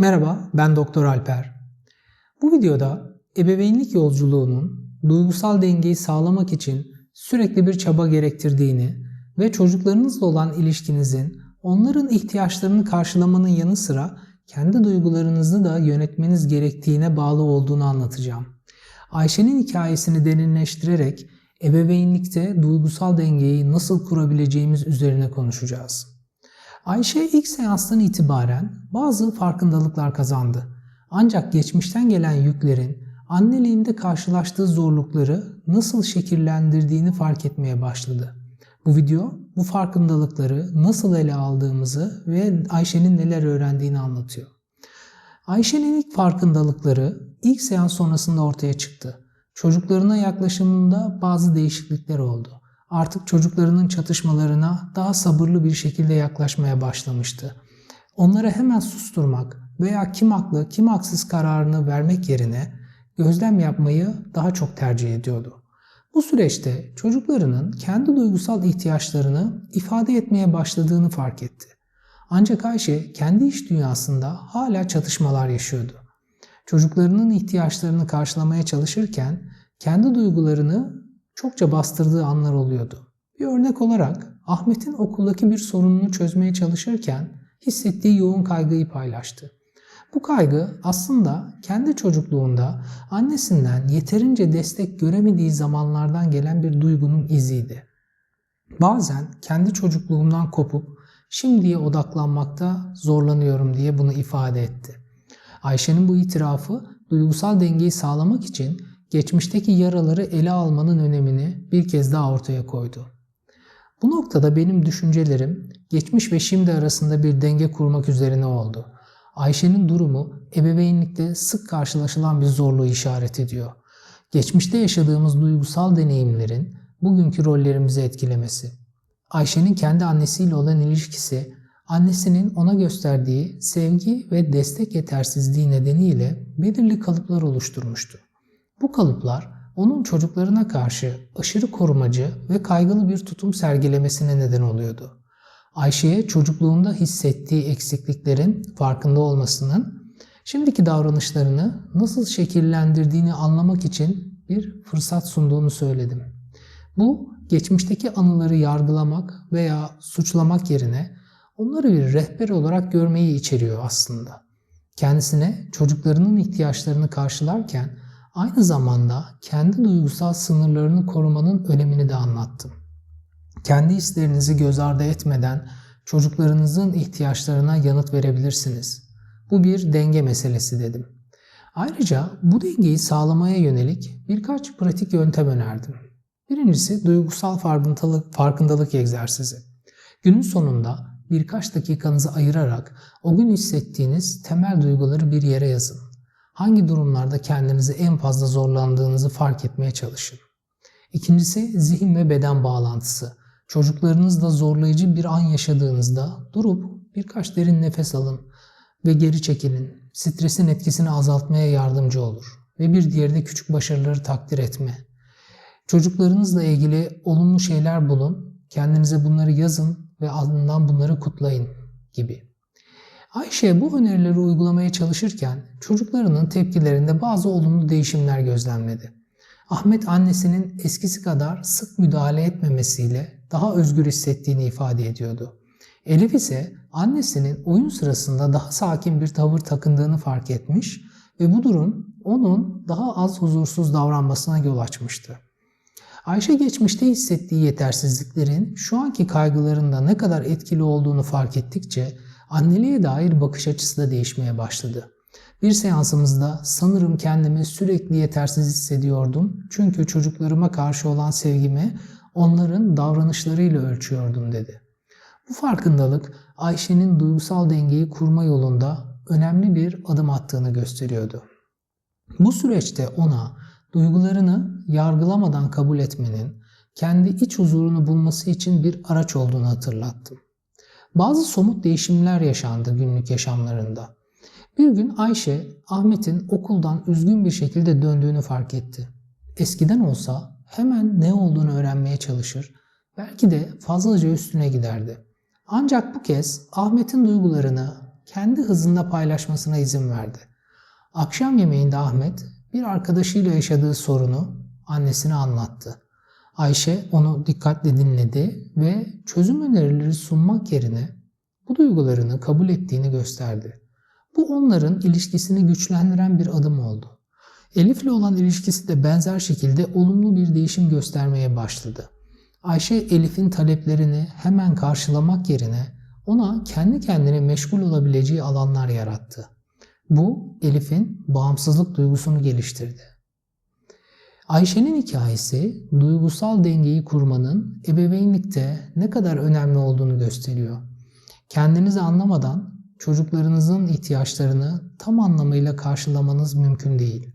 Merhaba, ben Doktor Alper. Bu videoda ebeveynlik yolculuğunun duygusal dengeyi sağlamak için sürekli bir çaba gerektirdiğini ve çocuklarınızla olan ilişkinizin onların ihtiyaçlarını karşılamanın yanı sıra kendi duygularınızı da yönetmeniz gerektiğine bağlı olduğunu anlatacağım. Ayşe'nin hikayesini derinleştirerek ebeveynlikte duygusal dengeyi nasıl kurabileceğimiz üzerine konuşacağız. Ayşe ilk seanstan itibaren bazı farkındalıklar kazandı. Ancak geçmişten gelen yüklerin anneliğinde karşılaştığı zorlukları nasıl şekillendirdiğini fark etmeye başladı. Bu video bu farkındalıkları nasıl ele aldığımızı ve Ayşe'nin neler öğrendiğini anlatıyor. Ayşe'nin ilk farkındalıkları ilk seans sonrasında ortaya çıktı. Çocuklarına yaklaşımında bazı değişiklikler oldu. Artık çocuklarının çatışmalarına daha sabırlı bir şekilde yaklaşmaya başlamıştı. Onları hemen susturmak veya kim haklı kim haksız kararını vermek yerine gözlem yapmayı daha çok tercih ediyordu. Bu süreçte çocuklarının kendi duygusal ihtiyaçlarını ifade etmeye başladığını fark etti. Ancak Ayşe kendi iş dünyasında hala çatışmalar yaşıyordu. Çocuklarının ihtiyaçlarını karşılamaya çalışırken kendi duygularını çokça bastırdığı anlar oluyordu. Bir örnek olarak Ahmet'in okuldaki bir sorununu çözmeye çalışırken hissettiği yoğun kaygıyı paylaştı. Bu kaygı aslında kendi çocukluğunda annesinden yeterince destek göremediği zamanlardan gelen bir duygunun iziydi. Bazen kendi çocukluğumdan kopup şimdiye odaklanmakta zorlanıyorum diye bunu ifade etti. Ayşe'nin bu itirafı duygusal dengeyi sağlamak için geçmişteki yaraları ele almanın önemini bir kez daha ortaya koydu. Bu noktada benim düşüncelerim geçmiş ve şimdi arasında bir denge kurmak üzerine oldu. Ayşe'nin durumu ebeveynlikte sık karşılaşılan bir zorluğu işaret ediyor. Geçmişte yaşadığımız duygusal deneyimlerin bugünkü rollerimizi etkilemesi. Ayşe'nin kendi annesiyle olan ilişkisi, annesinin ona gösterdiği sevgi ve destek yetersizliği nedeniyle belirli kalıplar oluşturmuştu. Bu kalıplar onun çocuklarına karşı aşırı korumacı ve kaygılı bir tutum sergilemesine neden oluyordu. Ayşe'ye çocukluğunda hissettiği eksikliklerin farkında olmasının şimdiki davranışlarını nasıl şekillendirdiğini anlamak için bir fırsat sunduğunu söyledim. Bu geçmişteki anıları yargılamak veya suçlamak yerine onları bir rehber olarak görmeyi içeriyor aslında. Kendisine çocuklarının ihtiyaçlarını karşılarken aynı zamanda kendi duygusal sınırlarını korumanın önemini de anlattım. Kendi hislerinizi göz ardı etmeden çocuklarınızın ihtiyaçlarına yanıt verebilirsiniz. Bu bir denge meselesi dedim. Ayrıca bu dengeyi sağlamaya yönelik birkaç pratik yöntem önerdim. Birincisi duygusal farkındalık, farkındalık egzersizi. Günün sonunda birkaç dakikanızı ayırarak o gün hissettiğiniz temel duyguları bir yere yazın. Hangi durumlarda kendinizi en fazla zorlandığınızı fark etmeye çalışın. İkincisi zihin ve beden bağlantısı. Çocuklarınızla zorlayıcı bir an yaşadığınızda durup birkaç derin nefes alın ve geri çekilin. Stresin etkisini azaltmaya yardımcı olur. Ve bir diğeri de küçük başarıları takdir etme. Çocuklarınızla ilgili olumlu şeyler bulun, kendinize bunları yazın ve ardından bunları kutlayın gibi. Ayşe bu önerileri uygulamaya çalışırken çocuklarının tepkilerinde bazı olumlu değişimler gözlemledi. Ahmet annesinin eskisi kadar sık müdahale etmemesiyle daha özgür hissettiğini ifade ediyordu. Elif ise annesinin oyun sırasında daha sakin bir tavır takındığını fark etmiş ve bu durum onun daha az huzursuz davranmasına yol açmıştı. Ayşe geçmişte hissettiği yetersizliklerin şu anki kaygılarında ne kadar etkili olduğunu fark ettikçe anneliğe dair bakış açısı da değişmeye başladı. Bir seansımızda sanırım kendimi sürekli yetersiz hissediyordum çünkü çocuklarıma karşı olan sevgimi onların davranışlarıyla ölçüyordum dedi. Bu farkındalık Ayşe'nin duygusal dengeyi kurma yolunda önemli bir adım attığını gösteriyordu. Bu süreçte ona duygularını yargılamadan kabul etmenin kendi iç huzurunu bulması için bir araç olduğunu hatırlattım. Bazı somut değişimler yaşandı günlük yaşamlarında. Bir gün Ayşe, Ahmet'in okuldan üzgün bir şekilde döndüğünü fark etti. Eskiden olsa hemen ne olduğunu öğrenmeye çalışır, belki de fazlaca üstüne giderdi. Ancak bu kez Ahmet'in duygularını kendi hızında paylaşmasına izin verdi. Akşam yemeğinde Ahmet bir arkadaşıyla yaşadığı sorunu annesine anlattı. Ayşe onu dikkatle dinledi ve çözüm önerileri sunmak yerine bu duygularını kabul ettiğini gösterdi. Bu onların ilişkisini güçlendiren bir adım oldu. Elif'le olan ilişkisi de benzer şekilde olumlu bir değişim göstermeye başladı. Ayşe Elif'in taleplerini hemen karşılamak yerine ona kendi kendine meşgul olabileceği alanlar yarattı. Bu Elif'in bağımsızlık duygusunu geliştirdi. Ayşe'nin hikayesi duygusal dengeyi kurmanın ebeveynlikte ne kadar önemli olduğunu gösteriyor. Kendinizi anlamadan çocuklarınızın ihtiyaçlarını tam anlamıyla karşılamanız mümkün değil.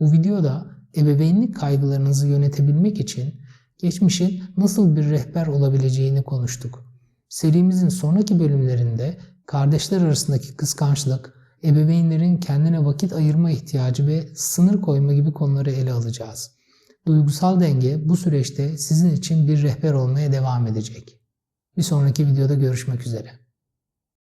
Bu videoda ebeveynlik kaygılarınızı yönetebilmek için geçmişin nasıl bir rehber olabileceğini konuştuk. Serimizin sonraki bölümlerinde kardeşler arasındaki kıskançlık, ebeveynlerin kendine vakit ayırma ihtiyacı ve sınır koyma gibi konuları ele alacağız. Duygusal denge bu süreçte sizin için bir rehber olmaya devam edecek. Bir sonraki videoda görüşmek üzere.